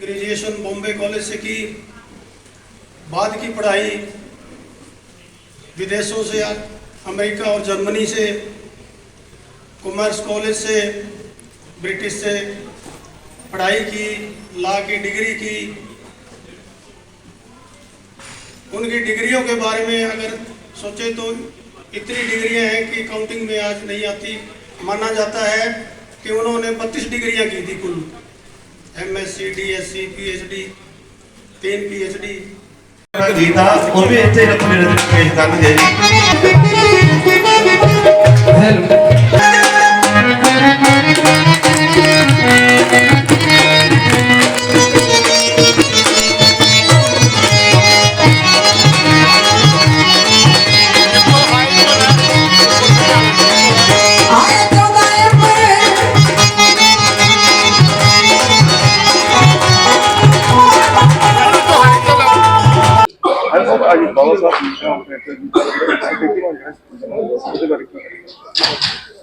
Graduation Bombay college से की, बाद की पढ़ाई विदेशों से, अमेरिका और जर्मनी से, कॉमर्स कॉलेज से, ब्रिटिश से पढ़ाई की, ला की, डिग्री की। उनकी डिग्रियों के बारे में अगर सोचे तो इतनी डिग्रियाँ हैं कि काउंटिंग में आज नहीं आती। माना जाता है कि उन्होंने बत्तीस डिग्रियाँ की थी कुल। ਐਮਐਸਸੀ ਡੀਐਸਸੀ ਪੀਐਚਡੀ ਤਿੰਨ ਪੀਐਚਡੀ ਗੀਤ ਆ ਉਹ ਵੀ ਇੱਥੇ ਰੱਖ ਮੇਰੇ ਤੇ ਪੇਸ਼ ਕਰਨਗੇ ਜੀ ਹੈਲੋ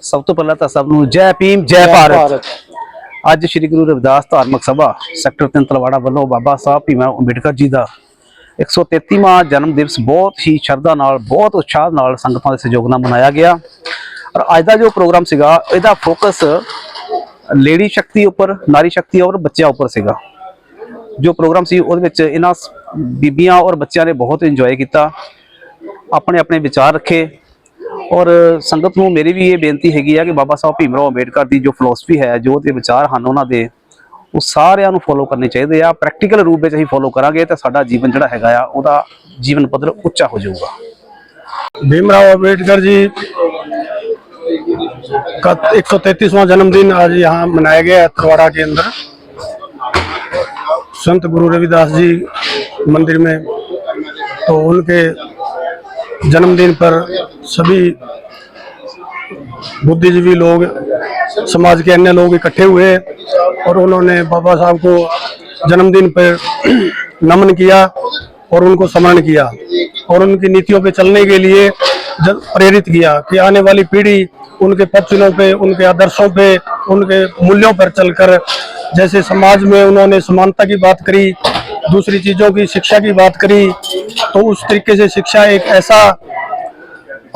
ਸਭ ਤੋਂ ਪਹਿਲਾਂ ਤਾਂ ਸਭ ਨੂੰ ਜੈ ਭੀਮ ਜੈ ਭਾਰਤ। ਅੱਜ ਸ੍ਰੀ ਗੁਰੂ ਰਵਿਦਾਸ ਧਾਰਮਿਕ ਸਭਾ ਸੈਕਟਰ 3 ਤਲਵਾੜਾ ਵੱਲੋਂ ਬਾਬਾ ਸਾਹਿਬ ਭੀਮ ਅੰਬੇਡਕਰ ਜੀ ਦਾ 133ਵਾਂ ਜਨਮ ਦਿਵਸ ਬਹੁਤ ਹੀ ਸ਼ਰਧਾ ਨਾਲ ਬਹੁਤ ਉਤਸ਼ਾਹ ਨਾਲ ਸੰਗਤਾਂ ਦੇ ਸਹਿਯੋਗ ਨਾਲ ਮਨਾਇਆ ਗਿਆ। ਔਰ ਅੱਜ ਦਾ ਜੋ ਪ੍ਰੋਗਰਾਮ ਸੀਗਾ ਇਹਦਾ ਫੋਕਸ ਲੇਡੀ ਸ਼ਕਤੀ ਉੱਪਰ ਨਾਰੀ ਸ਼ਕਤੀ ਔਰ ਬੱਚਿਆਂ ਉੱਪਰ ਸੀਗਾ। ਜੋ ਪ੍ਰੋਗਰਾਮ ਸੀ ਉਹਦੇ ਵਿੱਚ ਇਹਨਾਂ ਸ- ਬੀਬੀਆਂ ਔਰ ਬੱਚਿਆਂ ਨੇ ਬਹੁਤ ਇੰਜੋਏ ਕੀਤਾ ਆਪਣੇ ਆਪਣੇ ਵਿਚਾਰ ਰੱਖੇ ਔਰ ਸੰਗਤ ਨੂੰ ਮੇਰੀ ਵੀ ਇਹ ਬੇਨਤੀ ਹੈਗੀ ਆ ਕਿ ਬਾਬਾ ਸਾਹਿਬ ਭੀਮ ਰਾਓ ਅੰਬੇਡਕਰ ਦੀ ਜੋ ਫਿਲਾਸਫੀ ਹੈ ਜੋ ਤੇ ਵਿਚਾਰ ਹਨ ਉਹਨਾਂ ਦੇ ਉਹ ਸਾਰਿਆਂ ਨੂੰ ਫੋਲੋ ਕਰਨੇ ਚਾਹੀਦੇ ਆ ਪ੍ਰੈਕਟੀਕਲ ਰੂਪ ਵਿੱਚ ਅਸੀਂ ਫੋਲੋ ਕਰਾਂਗੇ ਤਾਂ ਸਾਡਾ ਜੀਵਨ ਜਿਹੜਾ ਹੈਗਾ ਆ ਉਹਦਾ ਜੀਵਨ ਪੱਧਰ ਉੱਚਾ ਹੋ ਜਾਊਗਾ भीमराव अम्बेडकर जी का एक सौ तैतीसवां जन्मदिन आज यहाँ मनाया गया है तरवाड़ा के अंदर संत गुरु रविदास जी मंदिर में तो उनके जन्मदिन पर सभी बुद्धिजीवी लोग, समाज के अन्य लोग इकट्ठे हुए और उन्होंने बाबा साहब को जन्मदिन पर नमन किया और उनको स्मरण किया और उनकी नीतियों पे चलने के लिए प्रेरित किया कि आने वाली पीढ़ी उनके पक्षियों पे, उनके आदर्शों पे, उनके मूल्यों पर चलकर जैसे समाज में उन्होंने समानता की बात करी, दूसरी चीज़ों की शिक्षा की बात करी तो उस तरीके से शिक्षा एक ऐसा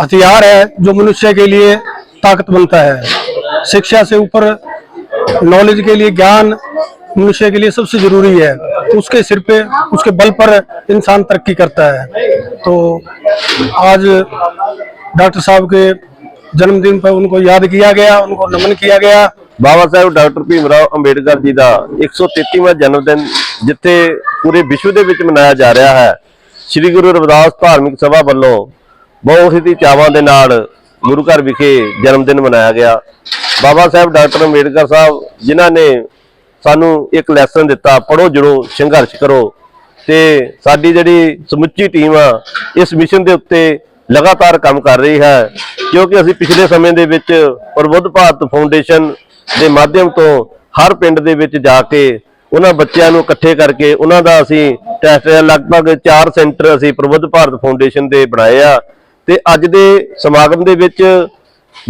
हथियार है जो मनुष्य के लिए ताकत बनता है। शिक्षा से ऊपर नॉलेज के लिए ज्ञान मनुष्य के लिए सबसे ज़रूरी है। उसके सिर पे, उसके बल पर इंसान तरक्की करता है। तो आज डॉक्टर साहब के जन्मदिन पर उनको याद किया गया, उनको नमन किया गया। ਬਾਬਾ ਸਾਹਿਬ, ਡਾਕਟਰ ਭੀਮ ਰਾਓ ਅੰਬੇਡਕਰ ਜੀ ਦਾ 133ਵਾਂ ਜਨਮ ਦਿਨ ਜਿੱਥੇ ਪੂਰੇ ਵਿਸ਼ਵ ਦੇ ਵਿੱਚ ਮਨਾਇਆ ਜਾ ਰਿਹਾ ਹੈ। ਸ੍ਰੀ ਗੁਰੂ ਰਵਿਦਾਸ ਧਾਰਮਿਕ ਸਭਾ ਵੱਲੋਂ ਬਹੁਤ ਹੀ ਚਾਵਾਂ ਦੇ ਨਾਲ ਗੁਰੂ ਘਰ ਵਿਖੇ ਜਨਮ ਦਿਨ ਮਨਾਇਆ ਗਿਆ। ਬਾਬਾ ਸਾਹਿਬ, ਡਾਕਟਰ ਅੰਬੇਡਕਰ ਸਾਹਿਬ, ਜਿਨ੍ਹਾਂ ਨੇ ਸਾਨੂੰ ਇੱਕ ਲੈਸਨ ਦਿੱਤਾ ਪੜੋ ਜੁੜੋ ਸੰਘਰਸ਼ ਕਰੋ। ਤੇ ਸਾਡੀ ਜਿਹੜੀ ਸਮੁੱਚੀ ਟੀਮ ਆ, ਇਸ ਮਿਸ਼ਨ ਦੇ ਉੱਤੇ ਲਗਾਤਾਰ ਕੰਮ ਕਰ ਰਹੀ ਹੈ, ਕਿਉਂਕਿ ਅਸੀਂ ਪਿਛਲੇ ਸਮੇਂ ਦੇ ਵਿੱਚ ਪ੍ਰਬੁੱਧ ਭਾਰਤ ਫਾਊਂਡੇਸ਼ਨ ਦੇ ਮਾਧਿਅਮ ਤੋਂ ਹਰ ਪਿੰਡ ਦੇ ਵਿੱਚ ਜਾ ਕੇ ਉਹਨਾਂ ਬੱਚਿਆਂ ਨੂੰ ਇਕੱਠੇ ਕਰਕੇ ਉਹਨਾਂ ਦਾ ਅਸੀਂ ਟੈਸਟ ਲਗਭਗ 4 ਸੈਂਟਰ ਅਸੀਂ ਪ੍ਰਬੁੱਧ ਭਾਰਤ ਫਾਊਂਡੇਸ਼ਨ ਦੇ ਬਣਾਏ ਆ। ਤੇ ਅੱਜ ਦੇ ਸਮਾਗਮ ਦੇ ਵਿੱਚ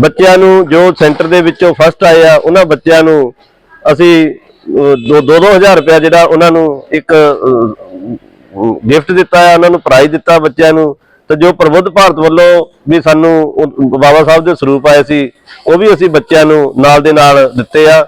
ਬੱਚਿਆਂ ਨੂੰ ਜੋ ਸੈਂਟਰ ਦੇ ਵਿੱਚੋਂ ਫਸਟ ਆਏ ਆ, ਉਹਨਾਂ ਬੱਚਿਆਂ ਨੂੰ ਅਸੀਂ 2-2000 ਰੁਪਏ ਜਿਹੜਾ ਉਹਨਾਂ ਨੂੰ ਇੱਕ ਗਿਫਟ ਦਿੱਤਾ ਆ, ਉਹਨਾਂ ਨੂੰ ਪ੍ਰਾਈਜ਼ ਦਿੱਤਾ ਬੱਚਿਆਂ ਨੂੰ। ਤੇ ਜੋ ਪ੍ਰਬੁੱਧ ਭਾਰਤ ਵੱਲੋਂ ਵੀ ਸਾਨੂੰ ਬਾਬਾ ਸਾਹਿਬ ਦੇ ਸਰੂਪ ਆਏ ਸੀ, ਉਹ ਵੀ ਅਸੀਂ ਬੱਚਿਆਂ ਨੂੰ ਨਾਲ ਦੇ ਨਾਲ ਦਿੱਤੇ ਆ।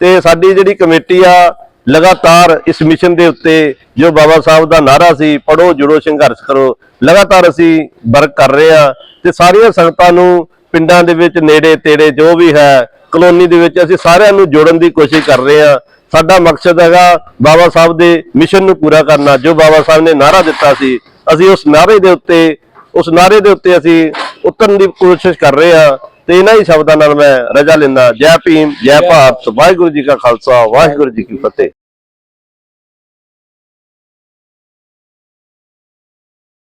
ਤੇ ਸਾਡੀ ਜਿਹੜੀ ਕਮੇਟੀ ਆ, ਲਗਾਤਾਰ ਇਸ ਮਿਸ਼ਨ ਦੇ ਉੱਤੇ ਜੋ ਬਾਬਾ ਸਾਹਿਬ ਦਾ ਨਾਰਾ ਸੀ ਪੜੋ ਜੁੜੋ, ਸੰਘਰਸ਼ ਕਰੋ, ਲਗਾਤਾਰ ਅਸੀਂ ਵਰਕ ਕਰ ਰਹੇ ਆ ਤੇ ਸਾਰੀਆਂ ਸੰਗਤਾਂ ਨੂੰ ਪਿੰਡਾਂ ਦੇ ਵਿੱਚ, ਨੇੜੇ, ਤੇੜੇ ਜੋ ਵੀ ਹੈ, ਕਲੋਨੀ ਦੇ ਵਿੱਚ ਅਸੀਂ ਸਾਰਿਆਂ ਨੂੰ ਜੋੜਨ ਦੀ ਕੋਸ਼ਿਸ਼ ਕਰ ਰਹੇ ਆ। ਸਾਡਾ ਮਕਸਦ ਹੈਗਾ ਬਾਬਾ ਸਾਹਿਬ ਦੇ ਮਿਸ਼ਨ ਨੂੰ ਪੂਰਾ ਕਰਨਾ। ਜੋ ਬਾਬਾ ਸਾਹਿਬ ਨੇ ਨਾਰਾ ਦਿੱਤਾ ਸੀ, ਅਸੀਂ ਉਸ ਨਾਰੇ ਦੇ ਉੱਤੇ ਉਸ ਨਾਰੇ ਦੇ ਉੱਤੇ ਅਸੀਂ ਉਤਰਨ ਦੀ ਕੋਸ਼ਿਸ਼ ਕਰ ਰਹੇ ਆ ਤੇ ਇਹਨਾਂ ਹੀ ਸ਼ਬਦਾਂ ਨਾਲ ਮੈਂ ਰਜਾ ਲੈਂਦਾ, ਜੈ ਭੀਮ, ਜੈ ਭਾਰਤ, ਵਾਹਿਗੁਰੂ ਜੀ ਕਾ ਖਾਲਸਾ, ਵਾਹਿਗੁਰੂ ਜੀ ਕੀ ਫਤਿਹ।